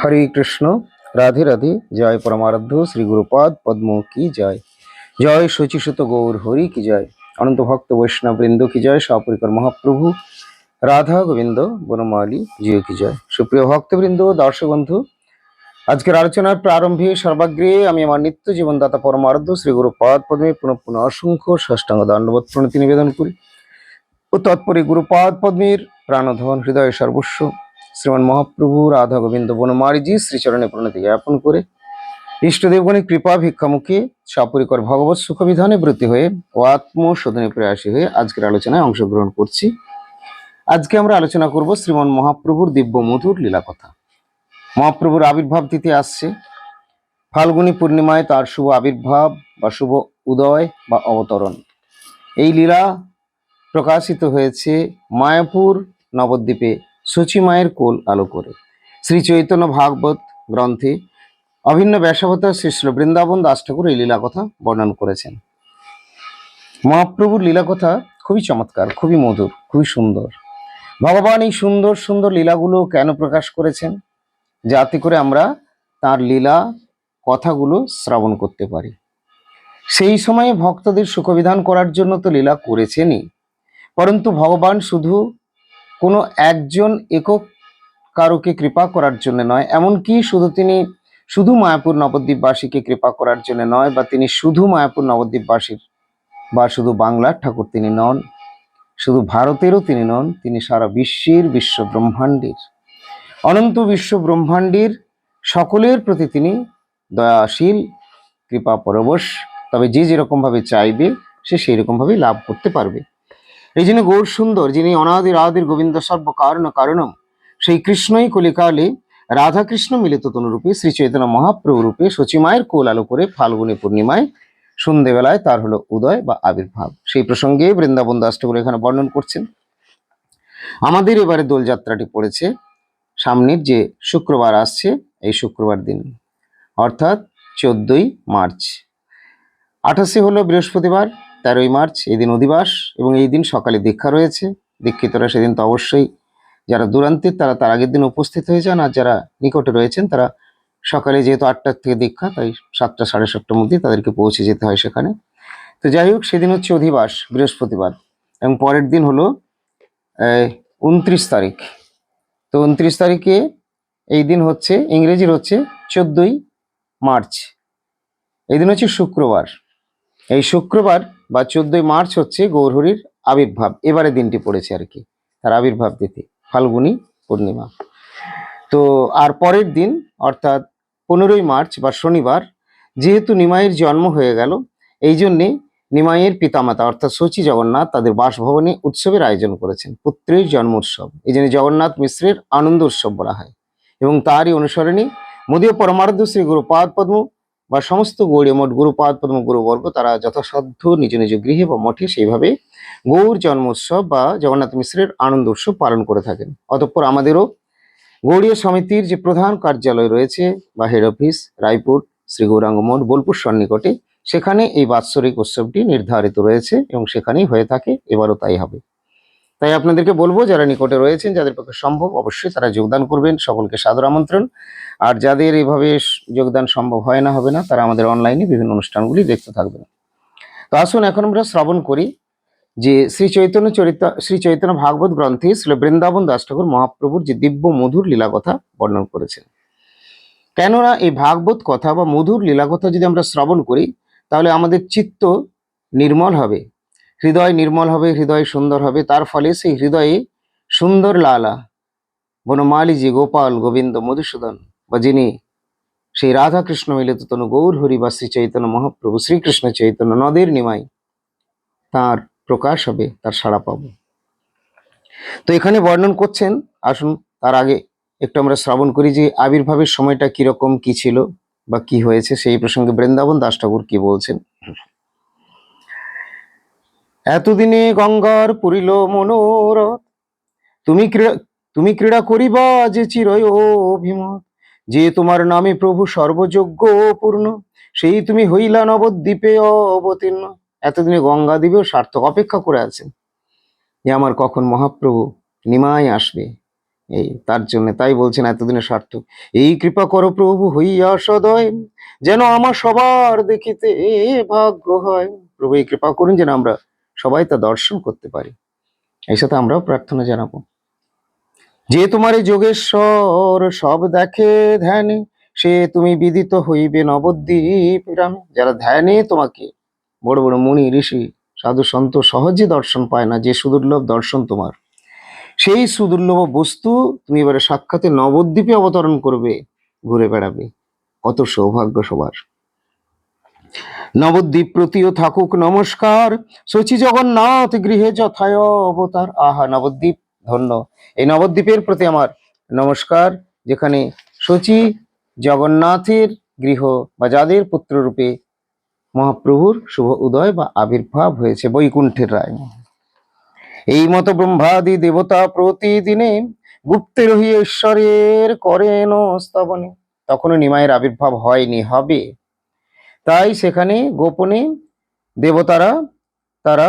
হরে কৃষ্ণ, রাধে রাধে, জয় পরমারাধ্য, শ্রী গুরুপাদ পদ্ম কি জয়। জয় শচীসুত গৌর হরি কি জয়। অনন্ত ভক্ত বৈষ্ণব বৃন্দ কি জয় সপরিকর মহাপ্রভু রাধা গোবিন্দ, বনমালী জিও কি জয়। সুপ্রিয় ভক্তবৃন্দ, দর্শক বন্ধু, আজকের আলোচনার প্রারম্ভে সর্বাগ্রে আমি আমার নিত্য জীবনদাতা পরমারাধ্য, শ্রী গুরুপাদ পদ্মে পুনঃ পুনঃ অসংখ্য ষষ্ঠাঙ্গ দণ্ডবোধ প্রণতি নিবেদন করি। ও তৎপরে গুরুপাদ পদ্মের প্রাণধন হৃদয় সর্বস্ব। শ্রীমান মহাপ্রভু রাধা গোবিন্দ বনমালীজি শ্রীচরণে প্রণতি জ্ঞাপন করে ইষ্টদেবগণের কৃপা ভিক্ষামুখে সপরিকর ভগবত সুখবিধানে ব্রতী হয়ে ও আত্মশোধনে প্রয়াসী হয়ে আজকের আলোচনায় অংশগ্রহণ করছি। আজকে আমরা আলোচনা করব শ্রীমন মহাপ্রভুর দিব্য মধুর লীলা কথা মহাপ্রভুর আবির্ভাব তিথি আসছে। ফাল্গুনী পূর্ণিমায় তার শুভ আবির্ভাব বা শুভ উদয় বা অবতরণ। এই লীলা প্রকাশিত হয়েছে মায়াপুর নবদ্বীপে সচি মায়ের কোল আলো করে। শ্রী চৈতন্য ভাগবত গ্রন্থে অভিন্ন ব্যাসাবতার শ্রীশ্র বৃন্দাবন দাস ঠাকুর এই লীলা কথা বর্ণন করেছেন। মহাপ্রভুর লীলা কথা খুবই চমৎকার, খুবই মধুর, খুবই সুন্দর। ভগবান এই সুন্দর সুন্দর লীলাগুলো কেন প্রকাশ করেছেন? যাতে করে আমরা তার লীলা কথাগুলো শ্রবণ করতে পারি। সেই সময়ে ভক্তদের সুখবিধান করার জন্য তো লীলা করেছেনই। পরন্তু ভগবান শুধু কোনো একজন একক কারোকে কৃপা করার জন্য নয়, এমনকি শুধু তিনি শুধু মায়াপুর নবদ্বীপবাসীকে কৃপা করার জন্য নয়, বা তিনি শুধু মায়াপুর নবদ্বীপবাসীর, বা শুধু বাংলার ঠাকুর তিনি নন, শুধু ভারতেরও তিনি নন, তিনি সারা বিশ্বের বিশ্ব ব্রহ্মাণ্ডের অনন্ত বিশ্ব ব্রহ্মাণ্ডের সকলের প্রতি তিনি দয়াশীল, কৃপা পরবশ, তবে যে যেরকমভাবে চাইবে, সে সেই রকমভাবেই লাভ করতে পারবে। এই যিনি গৌর সুন্দর, যিনি অনাদির আদির গোবিন্দ সর্ব কারণ কারণম, সেই কৃষ্ণই কলিকালে রাধাকৃষ্ণ মিলিত তনুরূপে শ্রী চৈতন্য মহাপ্রভু রূপে সচিমায়ের কোল আলো করে ফাল্গুনী পূর্ণিমায় সন্ধেবেলায় তার হলো উদয় বা আবির্ভাব। সেই প্রসঙ্গে বৃন্দাবন দাস ঠাকুর এখানে বর্ণন করছেন, আমাদের এবারে দোলযাত্রাটি পড়েছে, সামনের যে শুক্রবার আসছে, এই শুক্রবার দিন, অর্থাৎ চোদ্দই মার্চ। আঠাশে হলো বৃহস্পতিবার তেরোই মার্চ, এই দিন অধিবাস এবং এই দিন সকালে দীক্ষা রয়েছে। দীক্ষিতরা সেদিন তো অবশ্যই যারা দূরান্তের তারা তার আগের দিন উপস্থিত হয়ে যান আর যারা নিকটে রয়েছেন তারা সকালে যেহেতু আটটার থেকে দীক্ষা, তাই সাতটা, সাড়ে সাতটার মধ্যে তাদেরকে পৌঁছে যেতে হয় সেখানে। তো যাই হোক, সেদিন হচ্ছে অধিবাস, বৃহস্পতিবার এবং পরের দিন হলো উনত্রিশ তারিখ। তো উনত্রিশ তারিখে এই দিন হচ্ছে, ইংরেজির হচ্ছে চোদ্দই মার্চ। এই দিন হচ্ছে শুক্রবার। এই শুক্রবার বা চোদ্দই মার্চ হচ্ছে গৌরহরির আবির্ভাব। এবারে দিনটি পড়েছে আর কি, তার আবির্ভাব তিথি, ফাল্গুনী পূর্ণিমা। তো আর পরের দিন, অর্থাৎ পনেরোই মার্চ বা শনিবার, যেহেতু নিমাইয়ের জন্ম হয়ে গেল, এই জন্যে নিমাইয়ের পিতামাতা, অর্থাৎ শচী জগন্নাথ, তাদের বাসভবনে উৎসবের আয়োজন করেছেন, পুত্রের জন্ম উৎসব এই জন্য জগন্নাথ মিশ্রের আনন্দ উৎসব বলা হয়। এবং তারই অনুসরণে মোদীয় পরমারাধ্য শ্রী গুরুপাদ পদ্ম বা সমস্ত গৌরী মঠ গুরুপাদ পদ্ম গুরুবর্গ তারা যথাসাধ্য নিজ নিজ গৃহে বা মঠে সেইভাবে গৌর জন্মোৎসব বা জগন্নাথ মিশ্রের আনন্দ উৎসব পালন করে থাকেন। অতঃপর আমাদেরও গৌড়ীয় সমিতির যে প্রধান কার্যালয় রয়েছে, বা হেড অফিস রায়পুর, শ্রী গৌরাঙ্গ মঠ, বোলপুর সন্নিকটে, সেখানে এই বাৎসরিক উৎসবটি নির্ধারিত রয়েছে এবং সেখানেই হয়ে থাকে, এবারও তাই হবে। তাই আপনাদেরকে বলব, যারা নিকটে রয়েছেন, যাদের পক্ষে সম্ভব, অবশ্যই তারা যোগদান করবেন। সকলকে সাদর আমন্ত্রণ। আর যাদের এভাবে যোগদান সম্ভব হয় না, হবে না, তারা আমাদের অনলাইনে বিভিন্ন অনুষ্ঠানগুলি দেখতে থাকবেন। তো আসুন, এখন আমরা শ্রবণ করি যে শ্রী চৈতন্য চরিত, শ্রী চৈতন্য ভাগবত গ্রন্থে শ্রী বৃন্দাবন দাস ঠাকুর মহাপ্রভুর যে দিব্য মধুর লীলা কথা বর্ণন করেছেন। কেননা এই ভাগবত কথা বা মধুর লীলা কথা যদি আমরা শ্রবণ করি, তাহলে আমাদের চিত্ত নির্মল হবে। হৃদয় নির্মল হবে, হৃদয় সুন্দর হবে। তার ফলে সেই হৃদয়ে সুন্দর লালা, বনমালিজি, গোপাল, গোবিন্দ, মধুসূদন বা যিনি সেই রাধাকৃষ্ণ মিলিত তনু গৌর হরি বা শ্রী চৈতন্য মহাপ্রভু, শ্রীকৃষ্ণ চৈতন্য নদের নিমাই তার প্রকাশ হবে, তার সাড়া পাবো। তো এখানে বর্ণন করছেন, আসুন তার আগে একটু আমরা শ্রবণ করি যে আবির্ভাবের সময়টা কীরকম, কি ছিল বা কি হয়েছে, সেই প্রসঙ্গে বৃন্দাবন দাস ঠাকুর কি বলছেন। এতদিনে গঙ্গার পুরিল মনোরথ। তুমি ক্রীড়া তুমি ক্রীড়া করিবা যে চিরয় অভিমত, যে তোমার নামে প্রভু সর্বযোগ্য পূর্ণ, সেই তুমি হইলা নবদ্বীপে অবতীর্ণ। এতদিনে গঙ্গা দিবেও সার্থক অপেক্ষা করে আছেন। যে আমার কখন মহাপ্রভু নিমায় আসবে? এই, তার জন্য তাই বলছেন এতদিনের সার্থক। এই কৃপা করো প্রভু হইয়া সদয়, যেন আমার সবার দেখিতে ভাগ্য হয়। প্রভু এই কৃপা করুন যেন আমরা সবাই তা দর্শন করতে পারি। এই সাথে আমরাও প্রার্থনা জানাব। যে তোমার যোগেশ্বর সব দেখে ধ্যানে, সে তুমি বিদিত হইবে নবদ্বীপ যারা ধ্যানে তোমাকে, বড় বড় মুনি, ঋষি, সাধু সন্ত সহজে দর্শন পায় না, যে সুদুর্লভ দর্শন তোমার। সেই সুদুর্লভ বস্তু তুমি এবারে সাক্ষাতে নবদ্বীপে অবতরণ করবে, ঘুরে বেড়াবে। কত সৌভাগ্য সবার। নবদ্বীপ প্রতিও থাকুক নমস্কার। শচী জগন্নাথ গৃহে যথায় অবতার। আহা, নবদ্বীপ, ধন্য। এই নবদ্বীপের প্রতি আমার নমস্কার, যেখানে শচী জগন্নাথের গৃহ বা যাদের পুত্ররূপে মহাপ্রভুর শুভ উদয় বা আবির্ভাব হয়েছে বৈকুণ্ঠের রায়। এই মতো ব্রহ্মাদি দেবতা প্রতিদিনে গুপ্তে রহিয়া ঈশ্বরের করেন স্তবনে। তখনও নিমায়ের আবির্ভাব হয়নি, হবে। তাই সেখানে গোপনে দেবতারা, তারা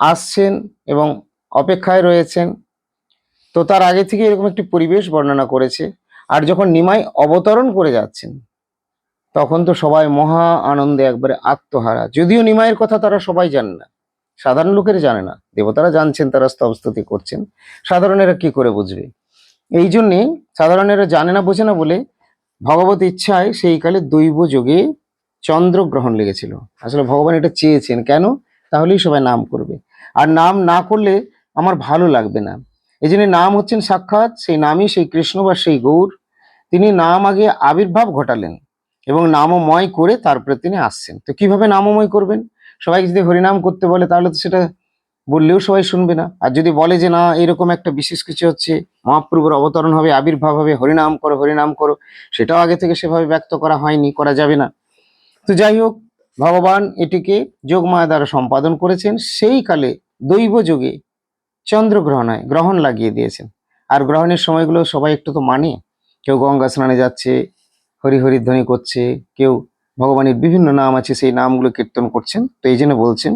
আসছেন এবং অপেক্ষায় রয়েছেন। তো তার আগে থেকে এরকম একটি পরিবেশ বর্ণনা করেছে। আর যখন নিমাই অবতরণ করে যাচ্ছেন, তখন তো সবাই মহা আনন্দে একবারে আত্মহারা। যদিও নিমাইয়ের কথা তারা সবাই জানে না। সাধারণ লোকের জানে না। দেবতারা জানছেন তারা স্তবস্তুতি করছেন। সাধারণেরা কি করে বুঝবে? এই জন্যে সাধারণেরা জানে না, বোঝে না বলে ভগবত ইচ্ছায় সেই কালে দৈব যোগে চন্দ্রগ্রহণ লেগেছিল। আসলে ভগবান এটা চেয়েছেন। কেন? তাহলেই সবাই নাম করবে। আর নাম না করলে আমার ভালো লাগবে না। এই জন্য নাম হচ্ছেন সাক্ষাৎ, সেই নামই সেই কৃষ্ণ বা সেই গৌর। তিনি নাম আগে আবির্ভাব ঘটালেন এবং নামময় করে তারপরে তিনি আসছেন। তো কীভাবে নামময় করবেন? সবাই যদি হরিনাম করতে বলে, তাহলে তো সেটা বললেও সবাই শুনবে না। আর যদি বলে যে, না, এরকম একটা বিশেষ কিছু হচ্ছে, মহাপ্রভুর অবতরণ হবে, আবির্ভাব হবে, হরিনাম করো হরিনাম করো, সেটাও আগে থেকে সেভাবে ব্যক্ত করা হয়নি, করা যাবে না। তো যাই হোক, ভগবান এটিকে যোগমায়া দ্বারা সম্পাদন করেছেন। সেই কালে দৈব যোগে চন্দ্রগ্রহণ হয় গ্রহণ লাগিয়ে দিয়েছেন। আর গ্রহণের সময়গুলো সবাই একটু তো মানে। কেউ গঙ্গা স্নানে যাচ্ছে, হরি হরি ধ্বনি করছে, কেউ ভগবানের বিভিন্ন নাম আছে, সেই নামগুলো কীর্তন করছেন। তো এই জন্য বলছেন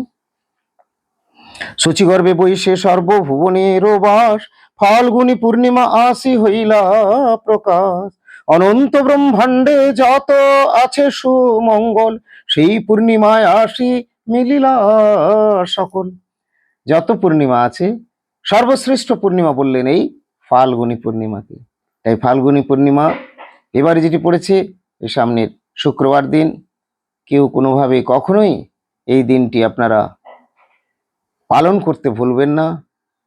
সচিগর্ভে বৈশে সর্বভুবনের বাস, ফাল্গুনি পূর্ণিমা আসি হইলা প্রকাশ। অনন্ত ব্রহ্মাণ্ডে যত আছে সুমঙ্গল, সেই পূর্ণিমায় আসি মিলিলা সকল। যত পূর্ণিমা আছে, সর্বশ্রেষ্ঠ পূর্ণিমা বললেন এই ফাল্গুনি পূর্ণিমাকে। তাই ফাল্গুনি পূর্ণিমা এবারে যেটি পড়েছে এই সামনের শুক্রবার দিন, কেউ কোনোভাবে কখনোই এই দিনটি আপনারা পালন করতে ভুলবেন না।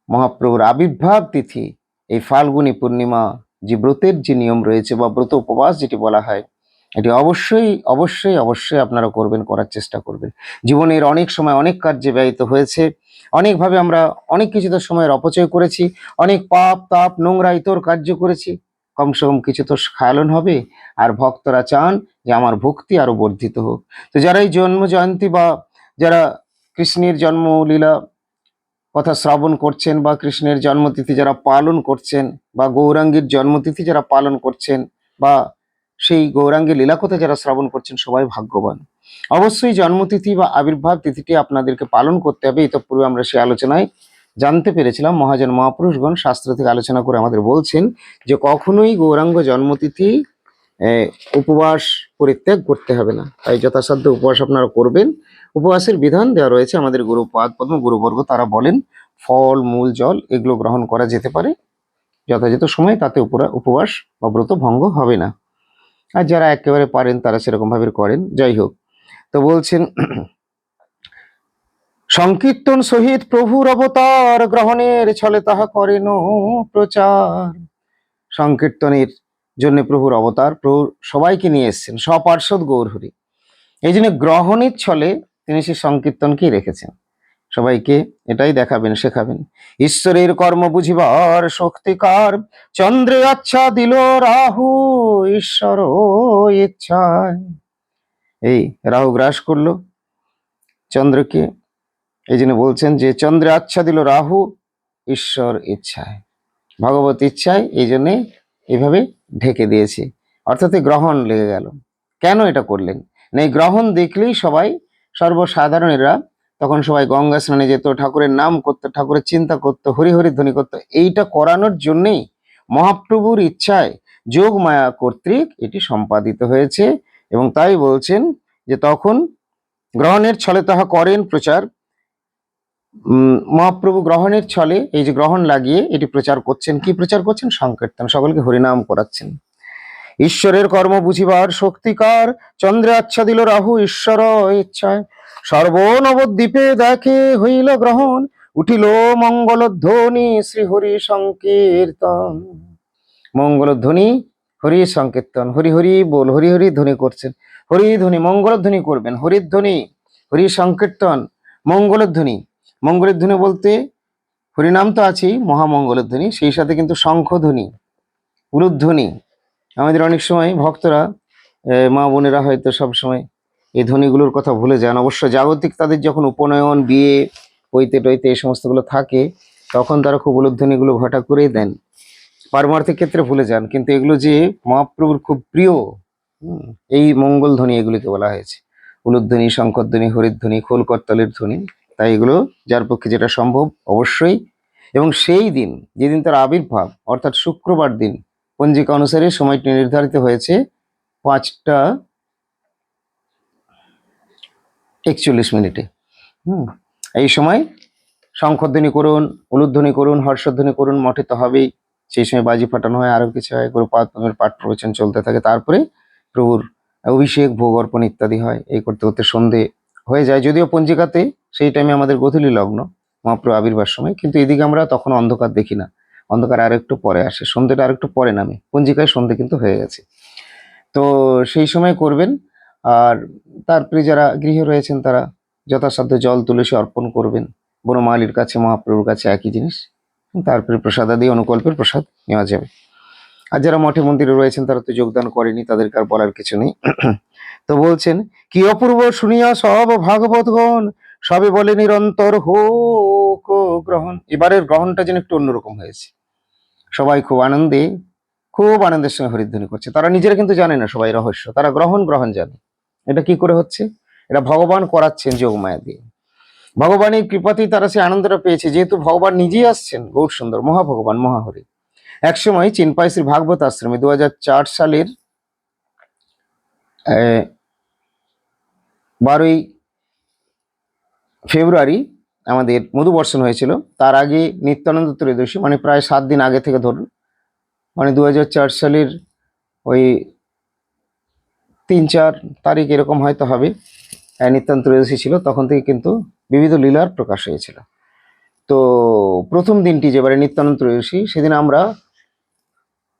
মহাপ্রভুর আবির্ভাব তিথি এই ফাল্গুনি পূর্ণিমা যে ব্রতের যে নিয়ম রয়েছে বা ব্রত উপবাস যেটি বলা হয়, এটি অবশ্যই অবশ্যই অবশ্যই আপনারা করবেন, করার চেষ্টা করবেন। জীবনের অনেক সময় অনেক কার্যে ব্যয়িত হয়েছে। অনেকভাবে আমরা অনেক কিছু তো সময়ের অপচয় করেছি। অনেক পাপ, তাপ, নোংরা, ইতর কার্য করেছি। কমসে কম কিছু তো খায়ালন হবে। আর ভক্তরা চান যে আমার ভক্তি আরও বর্ধিত হোক। তো যারা এই জন্ম জয়ন্তী বা যারা কৃষ্ণের জন্মলীলা কথা শ্রবণ করছেন বা কৃষ্ণের জন্মতিথি যারা পালন করছেন বা গৌরাঙ্গীর জন্মতিথি যারা পালন করছেন বা সেই গৌরাঙ্গের লীলা কথা যারা শ্রবণ করছেন সবাই ভাগ্যবান। অবশ্যই জন্মতিথি বা আবির্ভাব তিথিটি আপনাদেরকে পালন করতে হবে ইতপূর্বে আমরা সেই আলোচনায় জানতে পেরেছিলাম। মহাজন মহাপুরুষগণ শাস্ত্র থেকে আলোচনা করে আমাদের বলছেন যে কখনোই গৌরাঙ্গ জন্মতিথি উপবাস পরিত্যাগ করতে হবে না। তাই যথাসাধ্য উপবাস আপনারা করবেন। উপবাসের বিধান দেওয়া রয়েছে আমাদের গুরুপাদ পদ্ম, গুরুবর্গ, তারা বলেন, ফল, মূল, জল, এগুলো গ্রহণ করা যেতে পারে। যথাযথ সময়ে তাতে উপবাস বা ব্রত ভঙ্গ হবে না। আর যারা একেবারে পারেন, তারা সেরকম ভাবে করেন। যাই হোক, তো বলছেন, সংকীর্তন সহিত প্রভুর অবতার গ্রহণের ছলে তাহা করেন প্রচার। সংকীর্তনের জন্য প্রভুর অবতার প্রভু সবাইকে নিয়ে এসেছেন সপার্ষদ গৌরহরি। এই জন্য গ্রহণের ছলে তিনি সেই সংকীর্তনকেই রেখেছেন? সবাইকে এটাই দেখাবেন, শেখাবেন। ঈশ্বরের কর্ম বুঝিবার শক্তিকার চন্দ্রে আচ্ছা দিল রাহু, ঈশ্বর ইচ্ছায়। এই রাহু গ্রাস করল চন্দ্রকে। এই জন্য বলছেন যে চন্দ্রে আচ্ছা দিল রাহু, ঈশ্বর ইচ্ছায়। ভগবত ইচ্ছায় এই জন্যে এইভাবে ঢেকে দিয়েছে। অর্থাৎ গ্রহণ লেগে গেল। কেন এটা করলেন? না গ্রহণ দেখলেই সবাই সর্বসাধারণেরা তখন সবাই গঙ্গা স্নানে যেত, ঠাকুরের নাম করতো, ঠাকুরের চিন্তা করতো হরি হরি ধ্বনি করতো। এইটা করানোর জন্যেই মহাপ্রভুর ইচ্ছায় যোগ মায়া কর্তৃক এটি সম্পাদিত হয়েছে এবং তাই বলছেন যে তখন গ্রহণের ছলে তাহা করেন প্রচার। মহাপ্রভু গ্রহণের ছলে এই যে গ্রহণ লাগিয়ে এটি প্রচার করছেন, কি প্রচার করছেন? সংকীর্তন। সকলকে হরিনাম করাচ্ছেন। ঈশ্বরের কর্ম বুঝিবার শক্তিকার। চন্দ্রে আচ্ছা দিল রাহু, ঈশ্বর ইচ্ছায়। সর্বনবদ্বীপে দেখে হইল গ্রহণ, উঠিল মঙ্গলধ্বনি শ্রী হরি সংকীর্তন। মঙ্গলধ্বনি, হরি সংকীর্তন, হরি হরি বল, হরি হরি ধ্বনি করছেন। হরি ধ্বনি, মঙ্গলধ্বনি করবেন, হরির ধ্বনি, হরি সংকীর্তন, মঙ্গলধ্বনি। মঙ্গলের ধ্বনি বলতে হরিনাম তো আছেই মহামঙ্গলের ধ্বনি সেই সাথে কিন্তু শঙ্খধ্বনি, উলুধ্বনি। আমাদের অনেক সময় ভক্তরা মা বোনেরা হয়তো সব সময় এই ধ্বনিগুলোর কথা ভুলে যান। অবশ্য জাগতিক তাদের যখন উপনয়ন, বিয়ে পৈতে টইতে এই সমস্তগুলো থাকে, তখন তারা খুব উলুধ্বনিগুলো ঘটা করেই দেন। পারমার্থিক ক্ষেত্রে ভুলে যান, কিন্তু এগুলো যে মহাপ্রভুর খুব প্রিয় এই মঙ্গল ধ্বনি এগুলিকে বলা হয়েছে। উলুধ্বনি শঙ্করধ্বনি হরিধ্বনি খোল করতালের ধ্বনি, তাই এগুলো যার পক্ষে যেটা সম্ভব অবশ্যই। এবং সেই দিন, যেদিন তার আবির্ভাব, অর্থাৎ শুক্রবার দিন পঞ্জিকা অনুসারে সময়টি নির্ধারিত হয়েছে পাঁচটা একচল্লিশ মিনিটে। হুম, এই সময় শঙ্খধ্বনি করুন, উলুধ্বনি করুন, হর্ষধ্বনি করুন, মঠে তো হবেই। সেই সময় বাজি ফাটানো হয় আরও কিছু হয় গুরু পাঠের পাঠ, প্রবচন চলতে থাকে। তারপরে প্রভুর অভিষেক, ভোগ, অর্পণ ইত্যাদি হয়। এই করতে করতে সন্ধে হয়ে যায়। যদিও পঞ্জিকাতে সেই টাইমে আমাদের গধূলি লগ্ন, মহাপ্রভু আবির্ভার সময়, কিন্তু এদিকে আমরা তখন অন্ধকার দেখি না। অন্ধকার আর একটু পরে আসে। সন্ধ্যেটা আর একটু পরে নামে। পঞ্জিকায় সন্ধে কিন্তু হয়ে গেছে। তো সেই সময় করবেন। আর তারপরে যারা গৃহে রয়েছেন তারা যথাসাধ্য জল তুলসী অর্পণ করবেন। বনমালীর কাছে, মহাপ্রভুর কাছে একই জিনিস। তারপরে প্রসাদাদি অনুকল্পের প্রসাদ নেওয়া যাবে। আর যারা মঠে মন্দিরে রয়েছেন তারা তো যোগদান করেনি, তাদেরকে আর বলার কিছু নেই। তো বলছেন, কি অপূর্ব শুনিয়া সব ভাগবতগণ, সবে বলে নিরন্তর হোক গ্রহণ। এবারের গ্রহণটা যেন একটু অন্যরকম হয়েছে। সবাই খুব আনন্দে, খুব আনন্দের সঙ্গে হরিধ্বনি করছে। তারা নিজেরা কিন্তু জানে না সবাই রহস্য। তারা গ্রহণ গ্রহণ জানে। এটা কি করে হচ্ছে? এটা ভগবান করাচ্ছেন যোগমায়া দিয়ে। ভগবানের কৃপাতেই তারা সেই আনন্দটা পেয়েছে। যেহেতু ভগবান নিজেই আসছেন গৌর সুন্দর, মহাভগবান, মহাহরি। একসময় চিনপাই শ্রী ভাগবত আশ্রমে দু হাজার চার সালের বারোই ফেব্রুয়ারি আমাদের মধুবর্ষণ হয়েছিল। তার আগে নিত্যানন্দ ত্রয়োদশী মানে প্রায় সাত দিন আগে থেকে ধরুন মানে দু হাজার চার সালের ওই তিন চার তারিখ এরকম হয়তো হবে আহ, নিত্যান্ত ত্রয়োদশী ছিল তখন থেকে কিন্তু বিবিধ লীলার প্রকাশ হয়েছিল। তো প্রথম দিনটি যেবারে নিত্যানন্দ ত্রয়োদশী সেদিন আমরা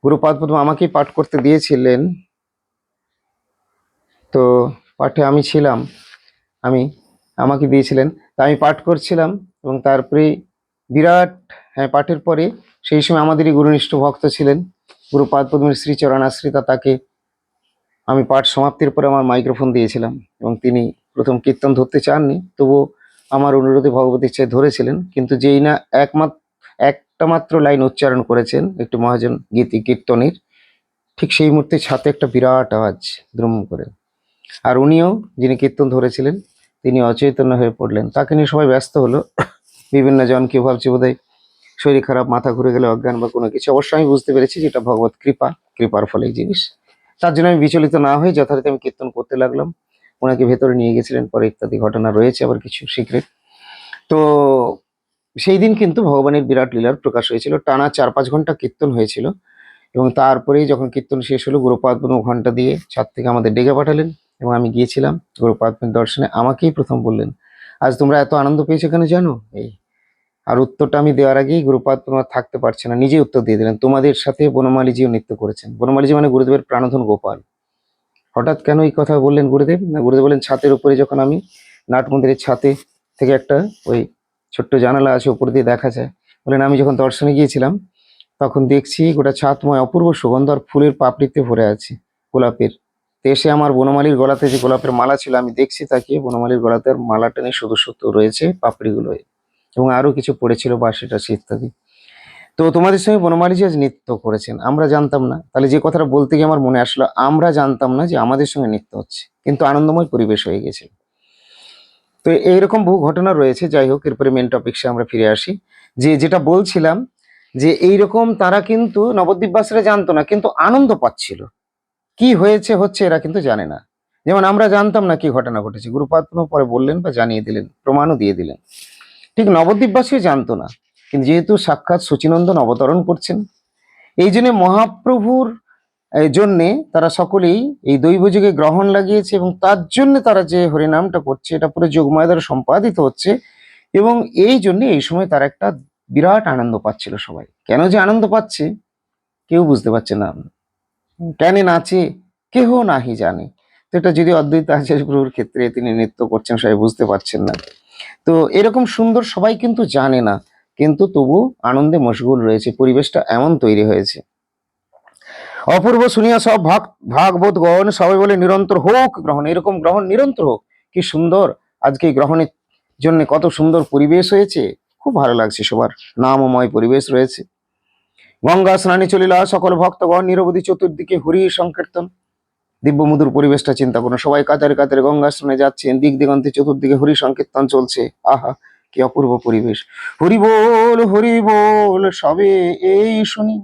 গুরুপাদ প্রথম আমাকেই পাঠ করতে দিয়েছিলেন। তো পাঠে আমি ছিলাম আমি আমাকে দিয়েছিলেন। তা আমি পাঠ করছিলাম এবং তারপরে বিরাট হ্যাঁ পাঠের পরে সেই সময় আমাদেরই গুরুনিষ্ঠ ভক্ত ছিলেন। গুরুপাদ পদ্মের শ্রীচরণ আশ্রিতা তাকে আমি পাঠ সমাপ্তির পরে আমার মাইক্রোফোন দিয়েছিলাম এবং তিনি প্রথম কীর্তন ধরতে চাননি। তবুও আমার অনুরোধে ভগবতী ইচ্ছায় ধরেছিলেন, কিন্তু যেই না একমাত্র একটা মাত্র লাইন উচ্চারণ করেছেন একটু মহাজন গীতি কীর্তনের, ঠিক সেই মুহূর্তে ছাতে একটা বিরাট আওয়াজ দ্রুম করে। আর উনিও যিনি কীর্তন ধরেছিলেন তিনি অচৈতন্য হয়ে পড়লেন। তাকে নিয়ে সবাই ব্যস্ত হলো। বিভিন্ন জন, কেউ ভাবছে বোধহয় শরীর খারাপ, মাথা ঘুরে গেলে অজ্ঞান বা কোনো কিছু। অবশ্য আমি বুঝতে পেরেছি যেটা ভগবত কৃপা, কৃপার ফলে এই জিনিস। তার জন্য আমি বিচলিত না হয়ে যথারীতি আমি কীর্তন করতে লাগলাম। ওনাকে ভেতরে নিয়ে গেছিলেন, পরে ইত্যাদি ঘটনা রয়েছে, আবার কিছু সিক্রেট তো সেই দিন কিন্তু ভগবানের বিরাট লীলার প্রকাশ হয়েছিল। টানা চার পাঁচ ঘণ্টা কীর্তন হয়েছিল এবং তারপরেই যখন কীর্তন শেষ হলো, গুরুপাদ ঘণ্টা দিয়ে ছাদ থেকে আমাদের ডেকে পাঠালেন। এবং আমি গিয়েছিলাম গুরুপাদমের দর্শনে। আমাকেই প্রথম বললেন, আজ তোমরা এত আনন্দ পেয়েছ কেন জানো? এই, আর উত্তরটা আমি দেওয়ার আগেই গুরুপাদ তোমার থাকতে পারছে না, নিজেই উত্তর দিয়ে দিলেন, তোমাদের সাথে বনমালীজিও নৃত্য করেছেন। বনমালীজি মানে গুরুদেবের প্রাণধন গোপাল। হঠাৎ কেন এই কথা বললেন গুরুদেব? না, গুরুদেব বললেন, ছাতের উপরে যখন আমি নাট মন্দিরের ছাতে থেকে একটা ওই ছোট্ট জানালা আছে, উপর দিয়ে দেখা যায়। বলেন আমি যখন দর্শনে গিয়েছিলাম, তখন দেখছি গোটা ছাদময় অপূর্ব সুগন্ধ আর ফুলের পাপড়িতে ভরে আছে গোলাপের তো এসে আমার বনমালীর গলাতে যে গোলাপের মালা ছিল, আমি দেখছি তাকে। বনমালীর গলাতে আর মালাটা নেই, শুধু শুধু রয়েছে পাপড়িগুলোয় এবং আরও কিছু পড়েছিল বাসি টাসি ইত্যাদি। তো তোমাদের সঙ্গে বনমালী যে আজ নৃত্য করেছেন, আমরা জানতাম না। তাহলে যে কথাটা বলতে গিয়ে আমার মনে আসলো, আমরা জানতাম না যে আমাদের সঙ্গে নৃত্য হচ্ছে। কিন্তু আনন্দময় পরিবেশ হয়ে গেছে তো এইরকম বহু ঘটনা রয়েছে, যাই হোক, এরপরে মেন টপিক্সে আমরা ফিরে আসি। যে যেটা বলছিলাম, যে এইরকম তারা কিন্তু নবদ্বীপবাসীরা জানতো না, কিন্তু আনন্দ পাচ্ছিল। কি হয়েছে হচ্ছে এরা কিন্তু জানে না। যেমন আমরা জানতাম না কি ঘটনা ঘটেছে। গুরুপাদ পরে বললেন বা জানিয়ে দিলেন, প্রমাণও দিয়ে দিলেন। ঠিক নবদ্বীপবাসীও জানতো না, কিন্তু যেহেতু সাক্ষাৎ সচিনন্দন অবতরণ করছেন, এই জন্য মহাপ্রভুর জন্যে তারা সকলেই এই দৈবযুগে গ্রহণ লাগিয়েছে এবং তার জন্য তারা যে হরিনামটা করছে, এটা পুরো যোগমায় দ্বারা সম্পাদিত হচ্ছে এবং এই জন্য এই সময় তারা একটা বিরাট আনন্দ পাচ্ছিল সবাই। কেন যে আনন্দ পাচ্ছে, কেউ বুঝতে পারছে না। কেন নাচে? কেহ নাহি জানে। তো এটা যদি অদ্বৈত আচার্য প্রভুর ক্ষেত্রে তিনি নৃত্য করছেন, সবাই বুঝতে পারছেন না। তো এরকম সুন্দর সবাই কিন্তু জানে না, কিন্তু তবু আনন্দে মশগুল রয়েছে, পরিবেশটা এমন তৈরি হয়েছে। অপূর্ব শুনিয়া সব ভাগ ভাগবোধ গ্রহণ সবাই বলে, নিরন্তর হোক গ্রহণ। এরকম গ্রহণ নিরন্তর হোক, কি সুন্দর। আজকে গ্রহণের জন্য কত সুন্দর পরিবেশ হয়েছে। খুব ভালো লাগছে সবার। নামময় পরিবেশ রয়েছে। গঙ্গা স্নানে চলিলা, সকল ভক্তগণ নিরবধি চতুর্দিকে হরি সংকীর্তন। দিব্য মধুর পরিবেশটা চিন্তা করুন, সবাই কাতারে কাতারে গঙ্গা স্নানে যাচ্ছেন দিক দিগন্তে চতুর্দিকে হরি সংকীর্তন চলছে। আহা, কি অপূর্ব পরিবেশ। হরি বল হরি বল, সবে এই শুনি।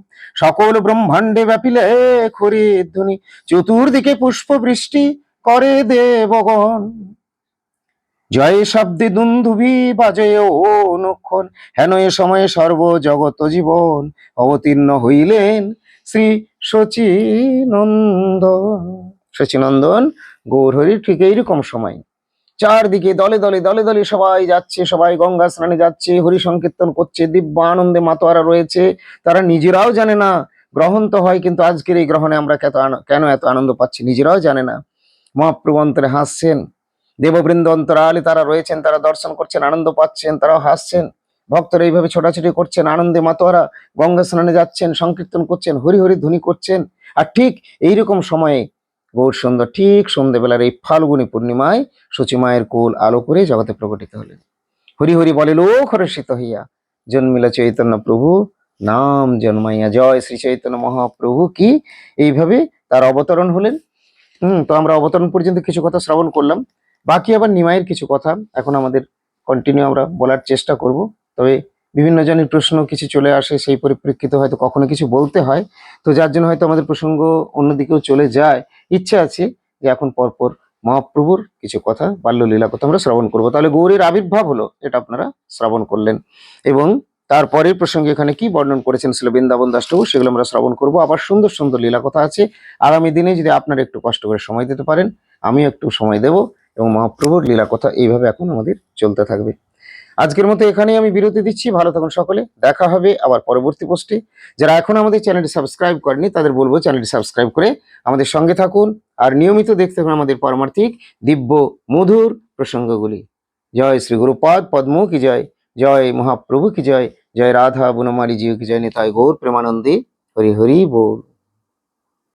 সকল ব্রহ্মাণ্ডে ব্যাপিলে হরি ধ্বনি। চতুর্দিকে পুষ্প বৃষ্টি করে দেবগণ জয় শব্দে দুন্দুভি বাজে ও নক্ষণ হেন এ সময়ে সর্ব জগত জীবন। অবতীর্ণ হইলেন শ্রী শচীনন্দন শচীনন্দন গৌরহরির ঠিক এইরকম সময়। চারদিকে দলে দলে দলে দলে সবাই যাচ্ছে, সবাই গঙ্গা স্নানে যাচ্ছে হরি সংকীর্তন করছে দিব্য আনন্দে মাতোয়ারা রয়েছে। তারা নিজেরাও জানে না, গ্রহণ তো হয় কিন্তু আজকের এই গ্রহণে আমরা কেন এত আনন্দ পাচ্ছি, নিজেরাও জানে না। মহাপ্রভন্তরে হাসছেন দেববৃন্দ অন্তরালে তারা রয়েছেন, তারা দর্শন করছেন, আনন্দ পাচ্ছেন, তারাও হাসছেন। ভক্তরা এইভাবে ছোটাছুটি করছেন, আনন্দে মাতোয়ারা গঙ্গা স্নানে যাচ্ছেন, সংকীর্তন করছেন, হরি হরি ধ্বনি করছেন। আর ঠিক এইরকম সময়ে, গৌর সুন্দর, ঠিক সন্ধ্যেবেলার এই ফাল্গুনী পূর্ণিমায় সচিমায়ের কোল আলো করে জগতে প্রকটিত হলেন। হরি হরি বলে লোক হর্ষিত হইয়া, জন্মিল চৈতন্য প্রভু, নাম জন্মাইয়া জয় শ্রী চৈতন্য মহাপ্রভু কি? এইভাবে তার অবতরণ হলেন। হুম, তো আমরা অবতরণ পর্যন্ত কিছু কথা শ্রবণ করলাম। বাকি আবার নিমাইয়ের কিছু কথা। এখন আমাদের কন্টিনিউ আমরা বলার চেষ্টা করব। তবে বিভিন্ন জনের প্রশ্ন কিছু চলে আসে, সেই পরিপ্রেক্ষিতে হয়তো কখনো কিছু বলতে হয়। তো যার জন্য হয়তো আমাদের প্রসঙ্গ অন্যদিকেও চলে যায়। ইচ্ছা আছে যে এখন পরপর মহাপ্রভুর কিছু কথা, বাল্যলীলা কথা আমরা শ্রবণ করব। তাহলে গৌরীর আবির্ভাব হলো, এটা আপনারা শ্রবণ করলেন। এবং তারপরের প্রসঙ্গে এখানে কি বর্ণন করেছেন ছিল বৃন্দাবন দাসবাবু সেগুলো আমরা শ্রবণ করব। আবার সুন্দর সুন্দর লীলা কথা আছে। আগামী দিনে যদি আপনারা একটু কষ্ট করে সময় দিতে পারেন, আমিও একটু সময় দেব। এবং মহাপ্রভুর লীলা কথা এইভাবে এখন আমাদের চলতে থাকবে। আজকের মতো এখানেই আমি বিরতি দিচ্ছি। ভালো থাকুন সকলে। দেখা হবে আবার পরবর্তী পোস্টে। যারা এখন আমাদের চ্যানেলটি সাবস্ক্রাইব করেনি তাদের বলব চ্যানেলটি সাবস্ক্রাইব করে আমাদের সঙ্গে থাকুন। আর নিয়মিত দেখতে থাকুন আমাদের পরমার্থিক দিব্য মধুর প্রসঙ্গগুলি। জয় শ্রী গুরুপাদ পদ্ম কি জয় জয় মহাপ্রভু কি জয় জয় রাধা বনমালী জিও কি জয়, নিতাই গৌর প্রেমানন্দে হরি হরি বল।